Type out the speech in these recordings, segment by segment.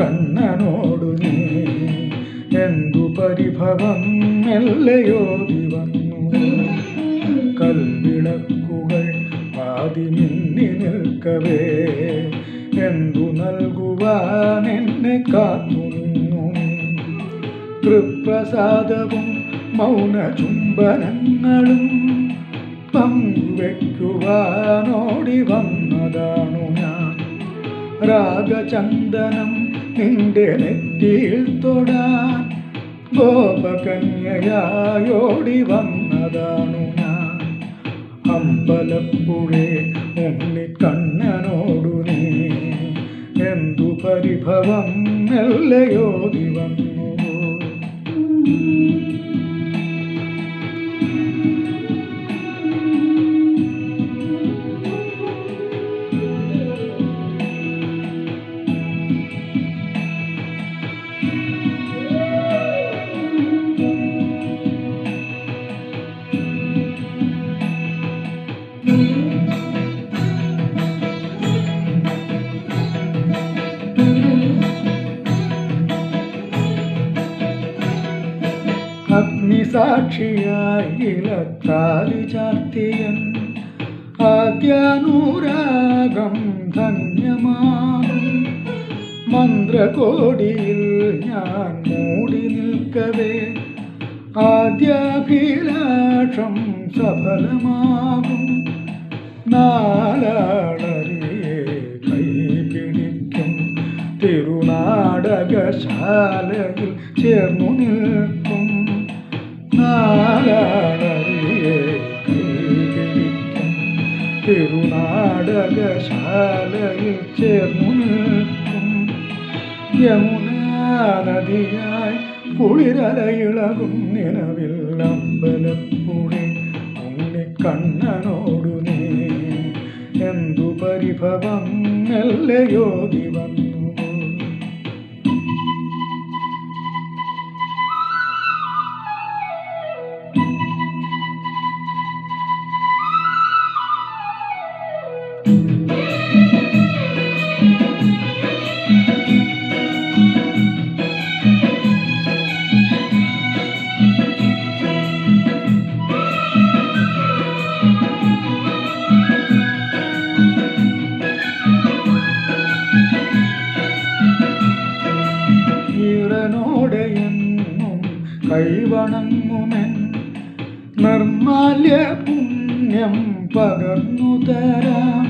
കണ്ണനോടു എന്തു പരിഭവം മെല്ലയോതി ദിവന്നു കൽവിളക്കുകൾ പാതി മിന്നി നിൽക്കവേ എന്തു നൽകുവാൻ എന്നെ കാത്തുനിന്നു? തൃപ്രസാദവും മൗനചുംബനങ്ങളും പങ്കുവെക്കുവാനോടി വന്നതാണു ഞാൻ. രാഗചന്ദനം നിന്റെ നെറ്റിയിൽ തൊടാൻ ഗോപകന്യയായോടി വന്നതാണു ഞാൻ. അമ്പലപ്പുഴേ ഉണ്ണിക്കണ്ണനോടു നീ. എന്തു പരിഭവം മെല്ലയോതി വന്നു അഗ്നിസാക്ഷിയായി ഇലത്താലി ചാർത്തിയൻ ആദ്യാനുരാഗം ധന്യമാകും. മന്ത്രകോടിയിൽ ഞാൻ മൂടി നിൽക്കവേ ആദ്യാഭിലാഷം സഫലമാകും. നാലാളറിയെ കൈപിടിക്കും തിരുനാടകശാലയിൽ ചേർന്നു നിൽക്കും. നാലാളറിയെ കൈപിടിക്കും തിരുനാടകശാലയിൽ ചേർന്നു നിൽക്കും. യമുനാ നദിയായി കുളിരലയിളകും നിലവിൽ അമ്പലപ്പുഴ ഉണ്ണിക്കണ്ണനോടു നീ എന്തു പരിഭവം മെല്ലയോതി വന്നു എന്നും കൈവണങ്ങുമെൻ നിർമാല്യ പുണ്യം പകർന്നു തരാം.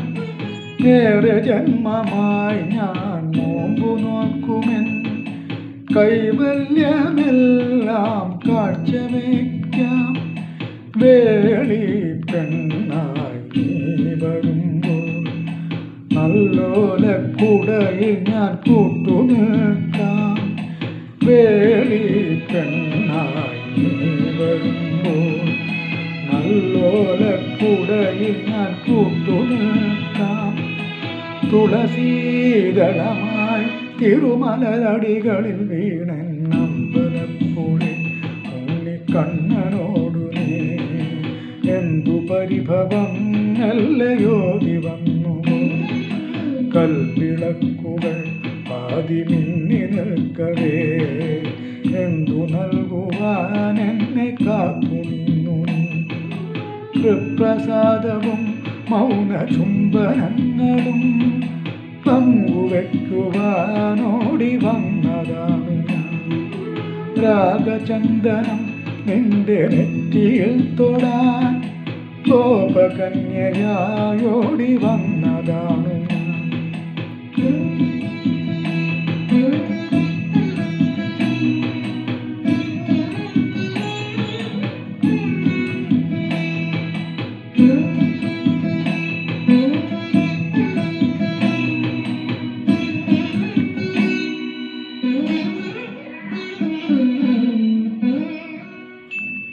ഏറെ ജന്മമായി ഞാൻ നോമ്പു നോക്കുമെൻ കൈവല്യമെല്ലാം കാഴ്ചവെക്കാം. വേളി പെണ്ണായി വരുമ്പോൾ നല്ലോലക്കുടയിൽ ഞാൻ കൂട്ടുനിൽക്കാം. വേളി നല്ലോലക്കുടയിൽ ഞാൻ തുളസീതളമായി തിരുമലരടികളിൽ വീണൻ അമ്പലപ്പുഴി കണ്ണനോടു നീ എന്തു പരിഭവം നല്ലയോതി വന്നു കൽവിളക്കുകൾ പാതി മിന്നി നിൽക്കവേ തൃപ്രസാദവും മൗന ചുംബനങ്ങളും പങ്കുവെക്കുവാനോടി വന്നതാണ് ഞാൻ രാഗചന്ദനം നിന്റെ നെറ്റിയിൽ തൊടാൻ ഗോപകന്യയായോടി വന്നതാണ് ഞാൻ